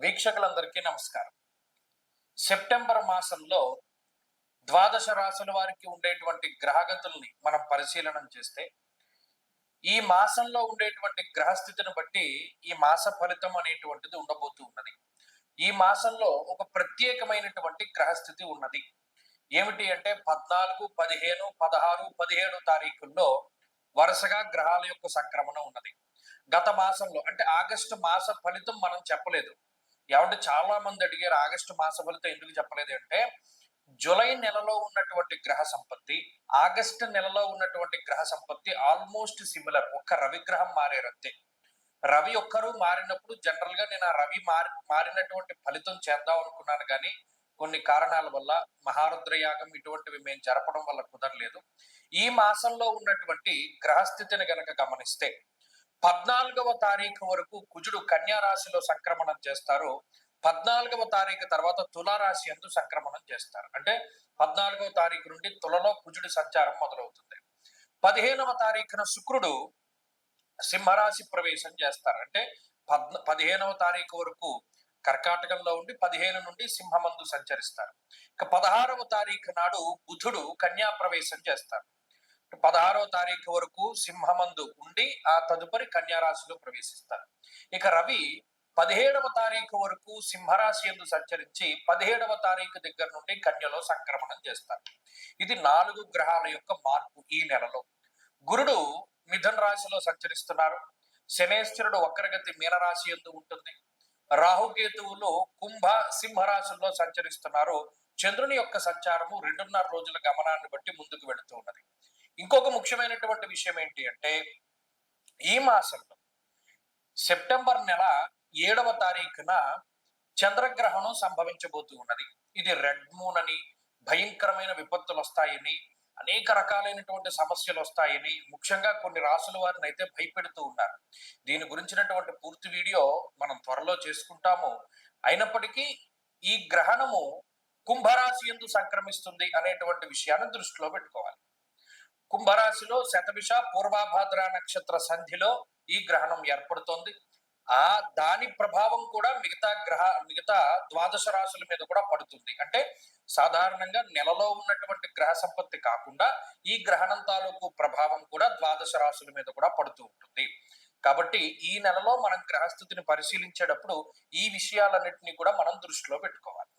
వీక్షకులందరికీ నమస్కారం. సెప్టెంబర్ మాసంలో ద్వాదశ రాశుల వారికి ఉండేటువంటి గ్రహగతుల్ని మనం పరిశీలనం చేస్తే ఈ మాసంలో ఉండేటువంటి గ్రహస్థితిని బట్టి ఈ మాస ఫలితం అనేటువంటిది ఉండబోతూ ఉన్నది. ఈ మాసంలో ఒక ప్రత్యేకమైనటువంటి గ్రహస్థితి ఉన్నది. ఏమిటి అంటే పద్నాలుగు పదిహేను పదహారు పదిహేడు తారీఖుల్లో వరుసగా గ్రహాల యొక్క సంక్రమణ ఉన్నది. గత మాసంలో అంటే ఆగస్టు మాస ఫలితం మనం చెప్పలేదు. ఏమంటే చాలా మంది అడిగారు ఆగస్టు మాస ఫలితం ఎందుకు చెప్పలేదు అంటే జూలై నెలలో ఉన్నటువంటి గ్రహ సంపత్తి ఆగస్టు నెలలో ఉన్నటువంటి గ్రహ సంపత్తి ఆల్మోస్ట్ సిమిలర్ ఒక్క రవి గ్రహం మారేరంతే రవి ఒక్కరు మారినప్పుడు జనరల్గా నేను ఆ రవి మారి మారినటువంటి ఫలితం చేద్దాం అనుకున్నాను కానీ కొన్ని కారణాల వల్ల మహారుద్ర యాగం ఇటువంటివి మేము జరపడం వల్ల కుదరలేదు. ఈ మాసంలో ఉన్నటువంటి గ్రహస్థితిని గనక గమనిస్తే పద్నాలుగవ తారీఖు వరకు కుజుడు కన్యా రాశిలో సంక్రమణం చేస్తారు. పద్నాలుగవ తారీఖు తర్వాత తులారాశి ఎందు సంక్రమణం చేస్తారు. అంటే పద్నాలుగవ తారీఖు నుండి తులలో కుజుడి సంచారం మొదలవుతుంది. పదిహేనవ తారీఖున శుక్రుడు సింహరాశి ప్రవేశం చేస్తారు. అంటే పద్న పదిహేనవ తారీఖు వరకు కర్కాటకంలో ఉండి పదిహేను నుండి సింహమందు సంచరిస్తారు. ఇక పదహారవ తారీఖు నాడు బుధుడు కన్యా ప్రవేశం చేస్తారు. పదహారవ తారీఖు వరకు సింహమందు ఉండి ఆ తదుపరి కన్యారాశిలో ప్రవేశిస్తారు. ఇక రవి పదిహేడవ తారీఖు వరకు సింహరాశి ఎందు సంచరించి పదిహేడవ తారీఖు దగ్గర నుండి కన్యలో సంక్రమణం చేస్తారు. ఇది నాలుగు గ్రహాల యొక్క మార్పు ఈ నెలలో. గురుడు మిథున రాశిలో సంచరిస్తున్నారు. శనేశ్వరుడు వక్రగతి మీనరాశి ఎందు ఉంటుంది. రాహుకేతువులు కుంభ సింహరాశుల్లో సంచరిస్తున్నారు. చంద్రుని యొక్క సంచారము రెండున్నర రోజుల గమనాన్ని బట్టి ముందుకు వెళుతూ ఉన్నది. ఇంకొక ముఖ్యమైనటువంటి విషయం ఏంటి అంటే ఈ మాసంలో సెప్టెంబర్ నెల ఏడవ తారీఖున చంద్రగ్రహణం సంభవించబోతూ ఉన్నది. ఇది రెడ్ మూన్ అని భయంకరమైన విపత్తులు వస్తాయని అనేక రకాలైనటువంటి సమస్యలు వస్తాయని ముఖ్యంగా కొన్ని రాసుల వారిని అయితే భయపెడుతూ ఉన్నారు. దీని గురించినటువంటి పూర్తి వీడియో మనం త్వరలో చేసుకుంటాము. అయినప్పటికీ ఈ గ్రహణము కుంభరాశి ఎందు సంక్రమిస్తుంది అనేటువంటి విషయాన్ని దృష్టిలో పెట్టుకోవాలి. కుంభరాశిలో శతభిష పూర్వాభాద్ర నక్షత్ర సంధిలో ఈ గ్రహణం ఏర్పడుతోంది. ఆ దాని ప్రభావం కూడా మిగతా గ్రహ మిగతా ద్వాదశ రాశుల మీద కూడా పడుతుంది. అంటే సాధారణంగా నెలలో ఉన్నటువంటి గ్రహ సంపత్తి కాకుండా ఈ గ్రహణం తాలూకు ప్రభావం కూడా ద్వాదశ రాశుల మీద కూడా పడుతూ ఉంటుంది. కాబట్టి ఈ నెలలో మనం గ్రహస్థితిని పరిశీలించేటప్పుడు ఈ విషయాలన్నింటినీ కూడా మనం దృష్టిలో పెట్టుకోవాలి.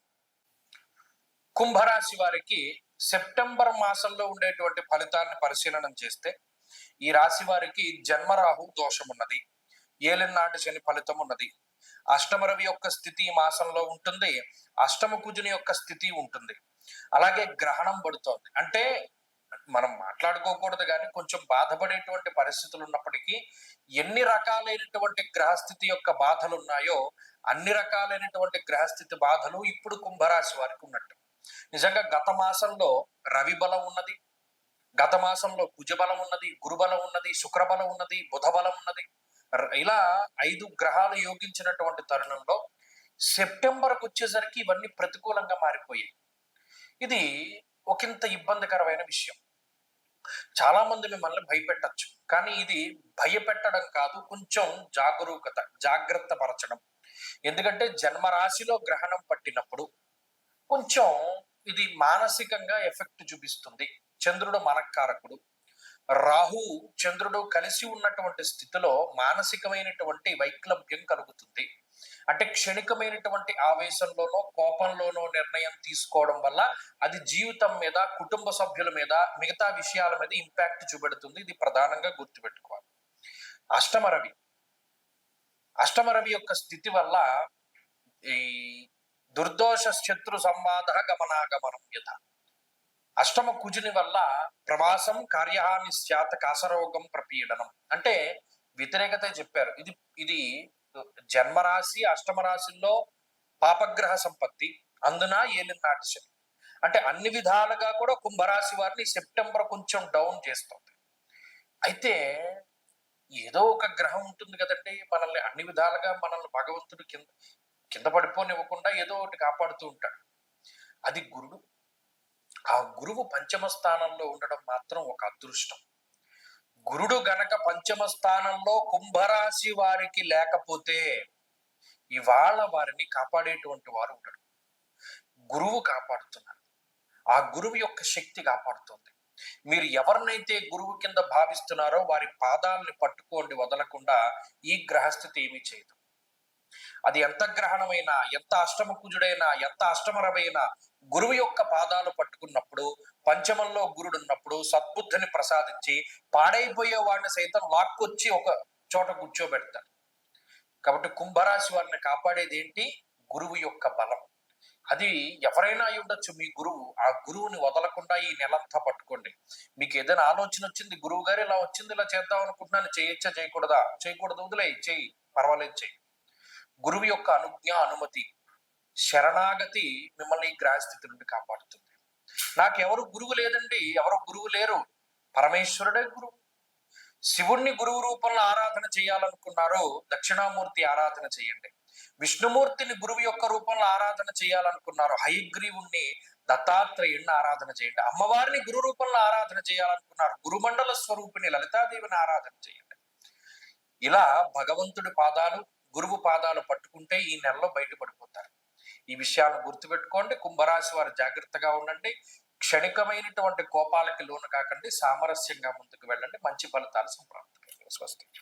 కుంభరాశి వారికి సెప్టెంబర్ మాసంలో ఉండేటువంటి ఫలితాలను పరిశీలనం చేస్తే ఈ రాశి వారికి జన్మరాహు దోషం ఉన్నది ఏలినాటి శని ఫలితం ఉన్నది అష్టమ రవి యొక్క స్థితి ఈ మాసంలో ఉంటుంది. అష్టమ కుజుని యొక్క స్థితి ఉంటుంది. అలాగే గ్రహణం పడుతోంది. అంటే మనం మాట్లాడుకోకూడదు కానీ కొంచెం బాధపడేటువంటి పరిస్థితులు ఉన్నప్పటికీ ఎన్ని రకాలైనటువంటి గ్రహస్థితి యొక్క బాధలు ఉన్నాయో అన్ని రకాలైనటువంటి గ్రహస్థితి బాధలు ఇప్పుడు కుంభరాశి వారికి ఉన్నట్టు. నిజంగా గత మాసంలో రవి బలం ఉన్నది గత మాసంలో కుజబలం ఉన్నది గురుబలం ఉన్నది శుక్రబలం ఉన్నది బుధ బలం ఉన్నది. ఇలా ఐదు గ్రహాలు యోగించినటువంటి తరుణంలో సెప్టెంబర్కి వచ్చేసరికి ఇవన్నీ ప్రతికూలంగా మారిపోయాయి. ఇది ఒకంత ఇబ్బందికరమైన విషయం. చాలా మంది మిమ్మల్ని భయపెట్టచ్చు కానీ ఇది భయపెట్టడం కాదు కొంచెం జాగరూకత జాగ్రత్త పరచడం. ఎందుకంటే జన్మరాశిలో గ్రహణం పట్టినప్పుడు కొంచెం ఇది మానసికంగా ఎఫెక్ట్ చూపిస్తుంది. చంద్రుడు మనకారకుడు రాహు చంద్రుడు కలిసి ఉన్నటువంటి స్థితిలో మానసికమైనటువంటి వైక్లభ్యం కలుగుతుంది. అంటే క్షణికమైనటువంటి ఆవేశంలోనో కోపంలోనో నిర్ణయం తీసుకోవడం వల్ల అది జీవితం మీద కుటుంబ సభ్యుల మీద మిగతా విషయాల మీద ఇంపాక్ట్ చూపెడుతుంది. ఇది ప్రధానంగా గుర్తుపెట్టుకోవాలి. అష్టమరవి అష్టమరవి యొక్క స్థితి వల్ల ఈ దుర్దోష శత్రు సంవాద గమనాగమనం యథ. అష్టమ కుజుని వల్ల ప్రవాసం కార్యహాని శాత కాసరోగం ప్రపీడనం. అంటే వ్యతిరేకత చెప్పారు. ఇది ఇది జన్మరాశి అష్టమ రాశిల్లో పాపగ్రహ సంపత్తి. అందున ఏలినాటి శని. అంటే అన్ని విధాలుగా కూడా కుంభరాశి వారిని సెప్టెంబర్ కొంచెం డౌన్ చేస్తుంది. అయితే ఏదో ఒక గ్రహం ఉంటుంది కదండి. మనల్ని అన్ని విధాలుగా మనల్ని భగవంతుడు కింద కింద పడిపోనివ్వకుండా ఏదో ఒకటి కాపాడుతూ ఉంటాడు. అది గురుడు. ఆ గురువు పంచమ స్థానంలో ఉండడం మాత్రం ఒక అదృష్టం. గురుడు గనక పంచమ స్థానంలో కుంభరాశి వారికి లేకపోతే ఇవాళ వారిని కాపాడేటువంటి వారు ఉండరు. గురువు కాపాడుతున్నారు. ఆ గురువు యొక్క శక్తి కాపాడుతుంది. మీరు ఎవరినైతే గురువు కింద భావిస్తున్నారో వారి పాదాలని పట్టుకోండి వదలకుండా ఈ గ్రహస్థితి ఏమీ చేయదు. అది ఎంత గ్రహణమైనా ఎంత అష్టమ కుజుడైనా ఎంత అష్టమరమైనా గురువు యొక్క పాదాలు పట్టుకున్నప్పుడు పంచమంలో గురుడు ఉన్నప్పుడు సద్బుద్ధిని ప్రసాదించి పాడైపోయే వాడిని సైతం లాక్కొచ్చి ఒక చోట కూర్చోబెడతాడు. కాబట్టి కుంభరాశి వారిని కాపాడేది ఏంటి? గురువు యొక్క బలం. అది ఎవరైనా అయి ఉండొచ్చు. మీ గురువు ఆ గురువుని వదలకుండా ఈ నెలంతా పట్టుకోండి. మీకు ఏదైనా ఆలోచన వచ్చింది గురువు గారు ఇలా వచ్చింది ఇలా చేద్దాం అనుకుంటున్నాను చేయొచ్చా చేయకూడదా? చేయకూడదు వదిలే చెయ్యి పర్వాలేదు చెయ్యి గురువు యొక్క అనుజ్ఞ అనుమతి శరణాగతి మిమ్మల్ని గ్రహస్థితి నుండి కాపాడుతుంది. నాకు ఎవరు గురువు లేదండి ఎవరు గురువు లేరు. పరమేశ్వరుడే గురువు. శివుణ్ణి గురువు రూపంలో ఆరాధన చేయాలనుకున్నారో దక్షిణామూర్తి ఆరాధన చేయండి. విష్ణుమూర్తిని గురువు యొక్క రూపంలో ఆరాధన చేయాలనుకున్నారు హయగ్రీవుణ్ణి దత్తాత్రేయుణ్ణి ఆరాధన చేయండి. అమ్మవారిని గురు రూపంలో ఆరాధన చేయాలనుకున్నారు గురుమండల స్వరూపిణి లలితాదేవిని ఆరాధన చేయండి. ఇలా భగవంతుడి పాదాలు గురువు పాదాలు పట్టుకుంటే ఈ నెలలో బయటపడిపోతారు. ఈ విషయాలను గుర్తుపెట్టుకోండి. కుంభరాశి వారు జాగ్రత్తగా ఉండండి. క్షణికమైనటువంటి కోపాలకి లోను కాకండి. సామరస్యంగా ముందుకు వెళ్ళండి. మంచి ఫలితాలు సంప్రాప్తి స్వస్తి.